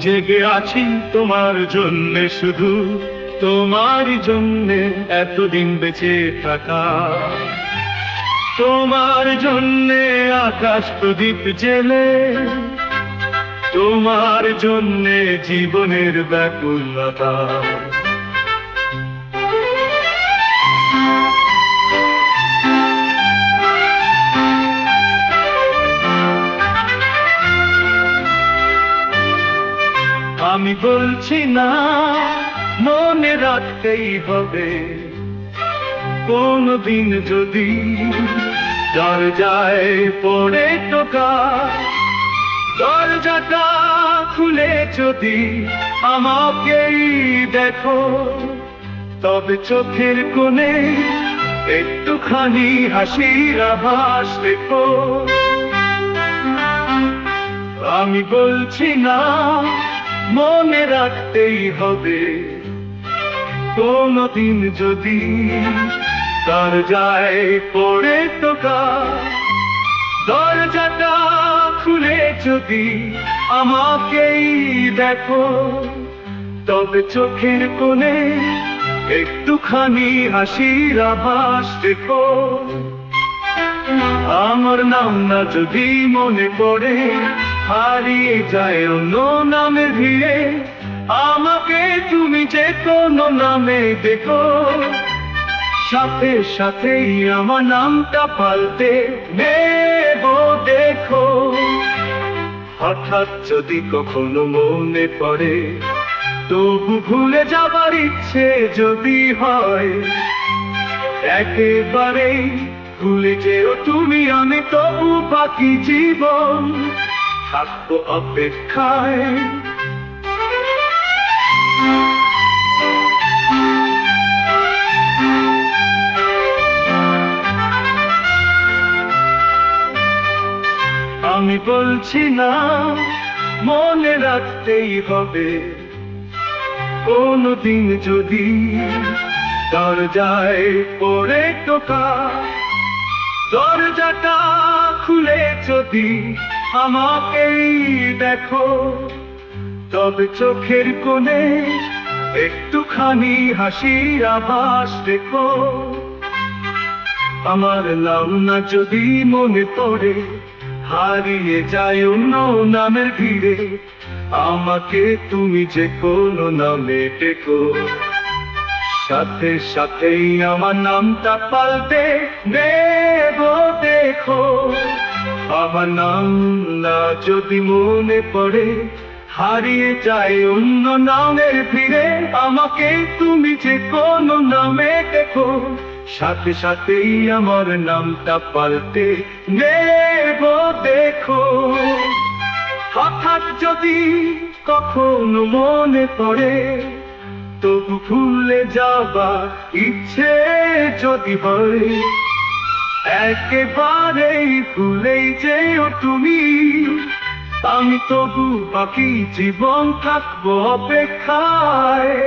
জেগে আছি তোমার জন্য শুধু। তোমার জন্য এতদিন বেঁচে থাকা। তোমার জন্য আকাশ প্রদীপ জেলে তোমার জন্য জীবনের ব্যাকুলতা। আমি বলছি না, মনে রাখতেই হবে। কোনদিন যদি দরজায় পড়ে টোকা, দরজাটা খুলে যদি আমাকেই দেখো, তবে চোখের কোণে একটুখানি হাসির আভাস দেখো। আমি বলছি না মনে রাখতেই হবে। কোনদিন যদি তার যায় পড়ে তোকা দরজাটা খুলে যদি আমাকেই দেখো, তবে চোখের কোণে একটুখানি হাসির আভাস দেখো। আমার নাম না যদি মনে পড়ে হারিয়ে যায় অন্য নামে ভিড়ে আমাকে তুমি যে কোনো নামে দেখো। সাথে সাথেই আমার নামটা পাল্টে নেব, দেখো। হঠাৎ যদি কখনো মনে পড়ে, তবু ভুলে যাবার ইচ্ছে যদি হয়, একেবারেই ভুলে যেও তুমি আমি, তবু বাকি জীবন। থাকব অপেক্ষায়। আমি বলছি না, মনে রাখতেই হবে। কোনদিন যদি দরজায় পড়ে টোকা, দরজাটা খুলে যদি আমাকেই দেখো, তবে চোখের কোণে একটুখানি হাসির আভাস দেখো। আমার নাম না যদি মনে পড়ে, হারিয়ে যায় অন্য নামের ভিড়ে, আমাকে তুমি যে কোনো নামে ডেকো। সাথে সাথেই আমার নামটা পাল্টে নেব দেখো। আমার নাম না যদি মনে পড়ে, হারিয়ে যায় অন্য নামের ভিড়ে আমাকে তুমি যে কোনো নামে দেখো, সাথে সাথেই আমার নামটা পাল্টে নেব, দেখো। হঠাৎ যদি কখনো মনে পড়ে, তবু ভুলে যাবা ইচ্ছে যদি হয় একেবারেই ভুলেই যেও তুমি। আমি তবু বাকি জীবন থাকব অপেক্ষায়।